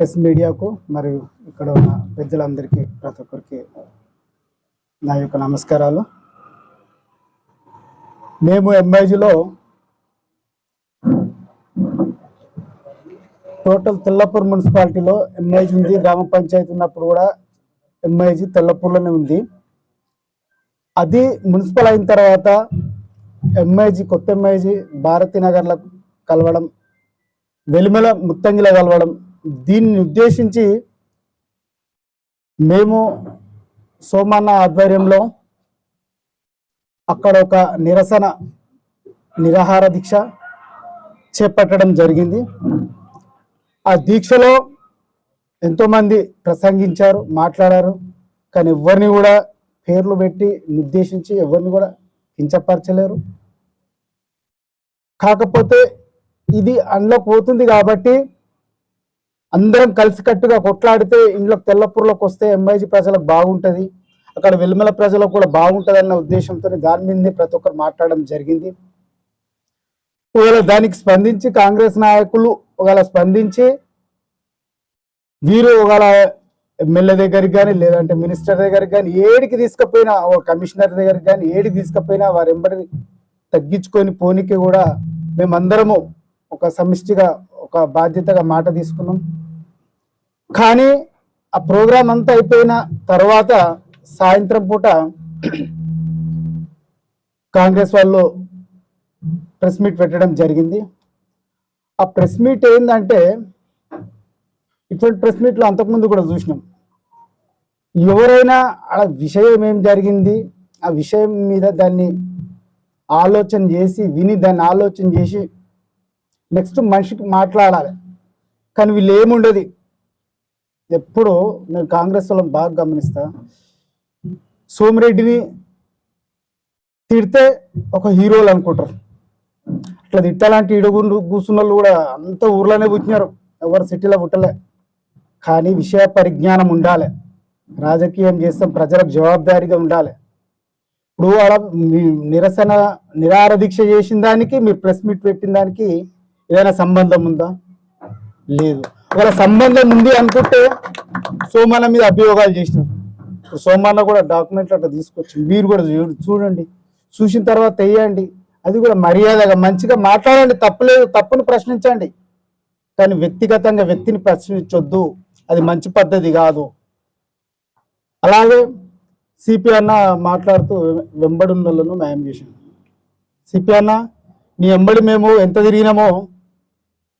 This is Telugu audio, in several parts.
ప్రెస్ మీడియాకు మరియు ఇక్కడ ఉన్న పెద్దలందరికీ ప్రతి ఒక్కరికి నా యొక్క నమస్కారాలు. మేము ఎంఐజీలో టోటల్ తెల్లపూర్ మున్సిపాలిటీలో ఎంఐజీ ఉంది. గ్రామ పంచాయతీ ఉన్నప్పుడు కూడా ఎంఐజీ తెల్లపూర్లోనే ఉంది. అది మున్సిపల్ అయిన తర్వాత ఎంఐజీ కొత్త ఎంఐజీ భారతీ నగర్లో కలవడం వెలిమెల ముత్తంగిలో కలవడం దీన్ని ఉద్దేశించి మేము సోమన్న ఆధ్వర్యంలో అక్కడ ఒక నిరసన నిరాహార దీక్ష చేపట్టడం జరిగింది. ఆ దీక్షలో ఎంతోమంది ప్రసంగించారు మాట్లాడారు కానీ ఎవరిని కూడా పేర్లు పెట్టి నిర్దేశించి ఎవరిని కూడా కించపరచలేరు. కాకపోతే ఇది అందులో పోతుంది కాబట్టి అందరం కలిసికట్టుగా కొట్లాడితే ఇంట్లో తెల్లపూర్లోకి వస్తే ఎంఐజీ ప్రజలకు బాగుంటుంది. అక్కడ వెలుమల ప్రజలకు కూడా బాగుంటుంది అన్న ఉద్దేశంతో దాని మీదనే ప్రతి ఒక్కరు మాట్లాడడం జరిగింది. ఒకవేళ దానికి స్పందించి కాంగ్రెస్ నాయకులు ఒకవేళ స్పందించి వీరు ఒకవేళ ఎమ్మెల్యే దగ్గరికి కానీ లేదంటే మినిస్టర్ దగ్గరికి కానీ ఏడికి తీసుకుపోయినా ఒక కమిషనర్ దగ్గరికి కానీ ఏడికి తీసుకుపోయినా వారి ఎంబడి తగ్గించుకొని పోనీకి కూడా మేమందరము ఒక సమిష్టిగా ఒక బాధ్యతగా మాట తీసుకున్నాం. కానీ ఆ ప్రోగ్రాం అంతా అయిపోయిన తర్వాత సాయంత్రం పూట కాంగ్రెస్ వాళ్ళు ప్రెస్ మీట్ పెట్టడం జరిగింది. ఆ ప్రెస్ మీట్ ఏంటంటే ఇటువంటి ప్రెస్ మీట్లు అంతకుముందు కూడా చూసినాం. ఎవరైనా ఆ విషయం ఏం జరిగింది ఆ విషయం మీద దాన్ని ఆలోచన చేసి విని దాన్ని ఆలోచన చేసి నెక్స్ట్ మనిషికి మాట్లాడాలి. కానీ వీళ్ళు ఏముండదు. ఎప్పుడు నేను కాంగ్రెస్ వాళ్ళని బాగా గమనిస్తా. సోమిరెడ్డిని తిడితే ఒక హీరోలు అనుకుంటారు. అట్లా తిట్టాలంటే ఇడుగుండు కూర్చున్న వాళ్ళు కూడా అంత ఊర్లోనే పుట్టినారు. ఎవరు సిటీలో పుట్టలే. కానీ విషయ పరిజ్ఞానం ఉండాలి. రాజకీయం చేస్తాం ప్రజలకు జవాబుదారీగా ఉండాలి. ఇప్పుడు అలా మీ నిరసన నిరార దీక్ష చేసిన దానికి మీరు ప్రెస్ మీట్ పెట్టిన దానికి ఏదైనా సంబంధం ఉందా? లేదు. ఒకవేళ సంబంధం ఉంది అనుకుంటే సోమన్న మీద అభియోగాలు చేసినారు. ఇప్పుడు సోమన్న కూడా డాక్యుమెంట్లు అట్లా తీసుకొచ్చి మీరు కూడా చూ- చూడండి. చూసిన తర్వాత వేయండి అది కూడా మర్యాదగా మంచిగా మాట్లాడండి. తప్పులేదు తప్పును ప్రశ్నించండి. కానీ వ్యక్తిగతంగా వ్యక్తిని ప్రశ్నించొద్దు. అది మంచి పద్ధతి కాదు. అలాగే సిపి అన్న మాట్లాడుతూ వెంబడున్నోళ్ళను న్యాయం చేశాను సిపి అన్న నీ వెంబడి మేము ఎంత తిరిగినామో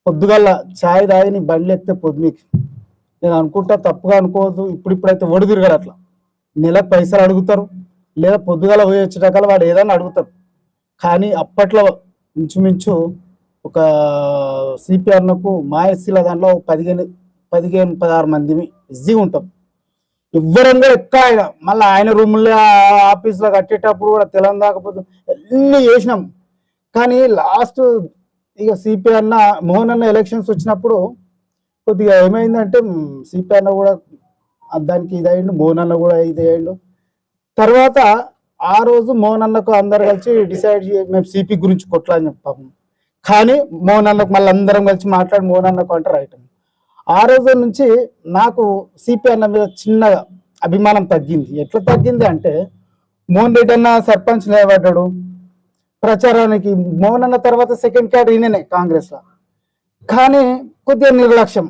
పొద్దుగల్ల ఛాయ్ తాగి నీ బండ్లు ఎక్కితే పొద్దునీకి నేను అనుకుంటా తప్పుగా అనుకోవద్దు. ఇప్పుడు ఇప్పుడైతే ఒడి తిరగడు అట్లా. నెలకు పైసలు అడుగుతారు. లేదా పొద్దుగల పోయి వచ్చేటకాల వాడు ఏదైనా అడుగుతారు కానీ అప్పట్లో ఇంచుమించు ఒక సిపిఆర్నకు మా ఎస్సీల దాంట్లో పదిహేను పదిహేను పదహారు మంది ఈజీగా ఉంటాం. ఎవ్వరం కూడా ఎక్క ఆయన మళ్ళీ ఆయన రూముల్లో ఆఫీస్లో కట్టేటప్పుడు కూడా తెలంగాణ కాకపోతే అన్నీ చేసినాం. కానీ లాస్ట్ ఇక సిపి అన్న మోహన్ అన్న ఎలక్షన్స్ వచ్చినప్పుడు కొద్దిగా ఏమైందంటే సిపి అన్న కూడా దానికి ఇదయ్యండు మోహన్ అన్న కూడా ఇదయ్యండు. తర్వాత ఆ రోజు మోహన్ అన్నకు అందరు కలిసి డిసైడ్ మేము సిపి గురించి కొట్లాని చెప్పాము కానీ మోహన్ అన్నకు మళ్ళీ అందరం కలిసి మాట్లాడి మోహన్ అన్నకు అంటే రైట్ ఆ రోజు నుంచి నాకు సిపి అన్న మీద చిన్నగా అభిమానం తగ్గింది. ఎట్లా తగ్గింది అంటే మోహన్ రెడ్డి అన్న సర్పంచ్ నిలబడ్డాడు. ప్రచారానికి మోహన్ అన్న తర్వాత సెకండ్ క్యాడ్ ఈయననే కాంగ్రెస్లో కానీ కొద్దిగా నిర్లక్ష్యం.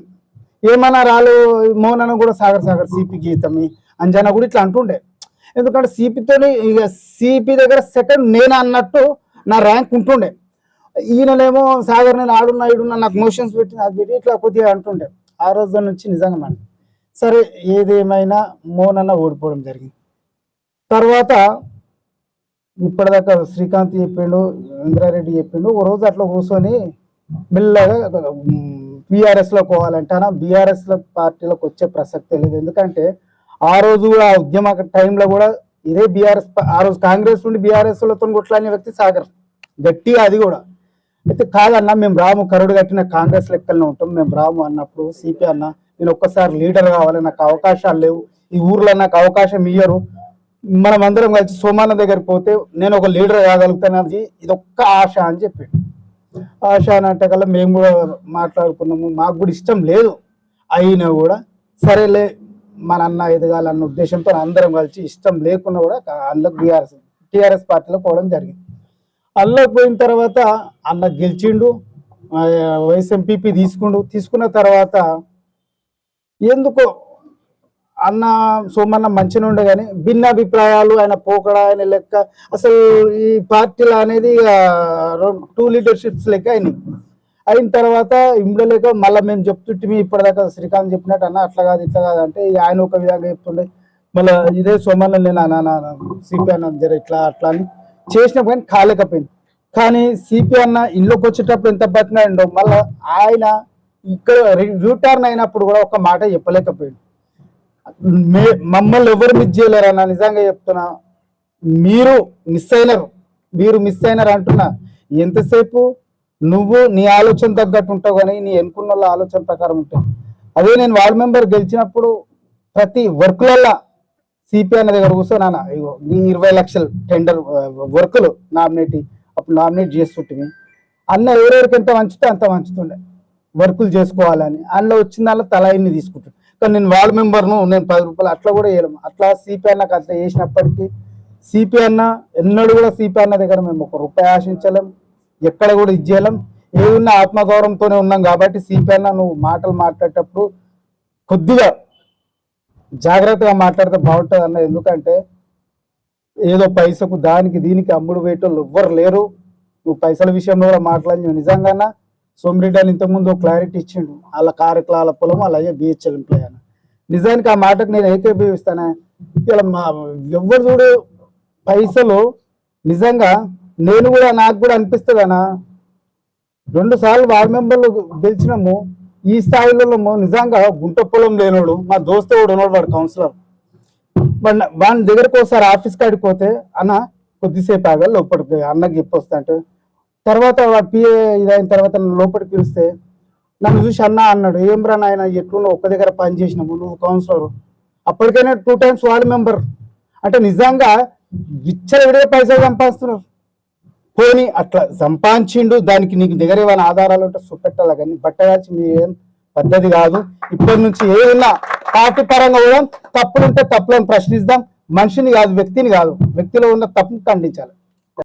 ఏమన్నా రాలు మోహన్ అన్న కూడా సాగర్ సాగర్ సిపి గీతమి అంజనా కూడా ఇట్లా అంటుండే. ఎందుకంటే సిపితోని ఇక సిపి దగ్గర సెకండ్ నేను అన్నట్టు నా ర్యాంక్ ఉంటుండే. ఈయనలేమో సాగర్ నేను ఆడున్నా ఈడున్నా నాకు మోషన్స్ పెట్టి అది పెట్టి ఇట్లా కొద్దిగా అంటుండే. ఆ రోజు నుంచి నిజంగా మన సరే ఏదేమైనా మోహన్ అన్న ఓడిపోవడం జరిగింది. తర్వాత ఇప్పటిదాకా శ్రీకాంత్ చెప్పిండు ఇంద్రారెడ్డి చెప్పిండు ఓ రోజు అట్లా కూర్చొని మెల్లగా బీఆర్ఎస్లో పోవాలంటే పోవాలంటానా బీఆర్ఎస్లో పార్టీలోకి వచ్చే ప్రసక్తే లేదు. ఎందుకంటే ఆ రోజు కూడా ఆ ఉద్యమ టైంలో కూడా ఇదే బీఆర్ఎస్ ఆ రోజు కాంగ్రెస్ నుండి బీఆర్ఎస్లతో కొట్లాడిన వ్యక్తి సాగర్. గట్టిగా అది కూడా. అయితే కాదన్నా మేము రాము కరుడు కట్టిన కాంగ్రెస్ లెక్కలనే ఉంటాం. మేము రాము అన్నప్పుడు సిపి అన్న నేను ఒక్కసారి లీడర్ కావాలి నాకు అవకాశాలు లేవు. ఈ ఊర్లో నాకు అవకాశం ఇయ్యరు. మనం అందరం కలిసి సోమాన దగ్గరికి పోతే నేను ఒక లీడర్ కాగలుగుతాను అది ఇది ఒక్క ఆశ అని చెప్పాడు. ఆశ అని అంటే కల్లా మేము కూడా మాట్లాడుకున్నాము. మాకు కూడా ఇష్టం లేదు అయినా కూడా సరేలే మన అన్న ఎదగాలన్న ఉద్దేశంతో అందరం కలిసి ఇష్టం లేకున్నా కూడా అందులో బీఆర్ఎస్ టీఆర్ఎస్ పార్టీలో పోవడం జరిగింది. అందులోకి పోయిన తర్వాత అన్న గెలిచిండు వైఎస్ఎంపీపీ తీసుకుండు తీసుకున్న తర్వాత ఎందుకో అన్న సోమన్న మంచిగా ఉండే కానీ భిన్న అభిప్రాయాలు ఆయన పోకడ ఆయన లెక్క అసలు ఈ పార్టీలు అనేది టూ లీడర్షిప్స్ లెక్క అయినాయి. అయిన తర్వాత ఇమ్మడలేక మళ్ళీ మేము చెప్తుంటే ఇప్పటిదాకా శ్రీకాంత్ చెప్పినట్టు అన్న అట్లా కాదు ఇట్లా కాదు అంటే ఆయన ఒక విధంగా చెప్తుండే మళ్ళీ ఇదే సోమన్న నేను అన్న సిపి అన్న జర ఇట్లా అట్లా అని చేసినప్పుడు కానీ కాలేకపోయింది. కానీ సిపి అన్న ఇంట్లోకి వచ్చేటప్పుడు ఎంత బతినాడో మళ్ళీ ఆయన ఇక్కడ రిటర్న్ అయినప్పుడు కూడా ఒక మాట చెప్పలేకపోయింది. మమ్మల్ని ఎవరు మిస్ చేయలేరు అన్న నిజంగా చెప్తున్నా. మీరు మిస్ అయినారు. మీరు మిస్ అయినారు అంటున్నా. ఎంతసేపు నువ్వు నీ ఆలోచన తగ్గట్టు ఉంటావు కానీ నీ ఎన్నుకున్న వాళ్ళ ఆలోచన ప్రకారం ఉంటావు అదే నేను వార్డ్ మెంబర్ గెలిచినప్పుడు ప్రతి వర్క్లల్లా సిపి అన్న దగ్గర కూర్చోనా ఈ ఇరవై లక్షలు టెండర్ వర్కులు నామినేట్ అప్పుడు నామినేట్ చేస్తుంటే అన్న ఎవరెవరికి ఎంత మంచితే అంత మంచుతుండే వర్కులు చేసుకోవాలని. అందులో వచ్చిన దానిలో తల ఇన్ని తీసుకుంటుండే. కానీ నేను వార్డ్ మెంబర్ను నేను పది రూపాయలు అట్లా కూడా వేయలేము అట్లా సిపి అన్నకు అట్లా చేసినప్పటికీ సిపి అన్న ఎన్నడూ కూడా సిపి అన్న దగ్గర మేము ఒక రూపాయి ఆశించలేం. ఎక్కడ కూడా ఇచ్చేయలేం ఏమున్న ఆత్మగౌరవంతోనే ఉన్నాం కాబట్టి సిపి అన్న నువ్వు మాటలు మాట్లాడేటప్పుడు కొద్దిగా జాగ్రత్తగా మాట్లాడితే బాగుంటుంది అన్న ఎందుకంటే ఏదో పైసకు దానికి దీనికి అమ్ముడు వేయటోళ్ళు ఎవ్వరు లేరు. నువ్వు పైసల విషయంలో కూడా మాట్లాడి నిజంగానా సోమిరెడ్డి అని ఇంతకుముందు ఒక క్లారిటీ ఇచ్చిండు. వాళ్ళ కార్యక్రమాల పొలం అలాగే బిహెచ్ఎల్ ఎంప్లాయ్ అని నిజానికి ఆ మాటకు నేను ఏకీభవిస్తానే ఇలా మా ఎవరు చూడు పైసలు నిజంగా నేను కూడా నాకు కూడా అనిపిస్తుంది అన్న. రెండు సార్లు వార్డు మెంబర్లు గెలిచినాము. ఈ స్థాయిలో నిజంగా గుంట పొలం లేనోడు మా దోస్తు కూడా ఉన్నాడు వాడు కౌన్సిలర్ వాడి వాడి దగ్గరకు ఒకసారి ఆఫీస్ కాడికి పోతే అన్న కొద్దిసేపు ఆగా లోపలికి అన్నకి చెప్పొస్తా అంటే తర్వాత వాడు పిఏ ఇదైన తర్వాత లోపలికి పిలిస్తే నన్ను చూసి అన్న అన్నాడు. ఏం రా నాయన ఎట్లున్నావు? ఒక్క దగ్గర పని చేసినాము నువ్వు కౌన్సిలర్ అప్పటికైనా టూ టైమ్స్ వార్డ్ మెంబర్ అంటే నిజంగా విచ్చల విడిగా పైసలు సంపాదిస్తున్నారు. పోనీ అట్లా సంపాదించిండు దానికి నీకు దగ్గర ఏమైనా ఆధారాలు ఉంటే చూపెట్టాలి కానీ బట్టగాల్చి మీ ఏం పద్ధతి కాదు. ఇప్పటి నుంచి ఏదైనా పార్టీ పరంగా కూడా తప్పులుంటే తప్పులను ప్రశ్నిస్తాం మనిషిని కాదు వ్యక్తిని కాదు. వ్యక్తిలో ఉన్న తప్పును ఖండించాలి.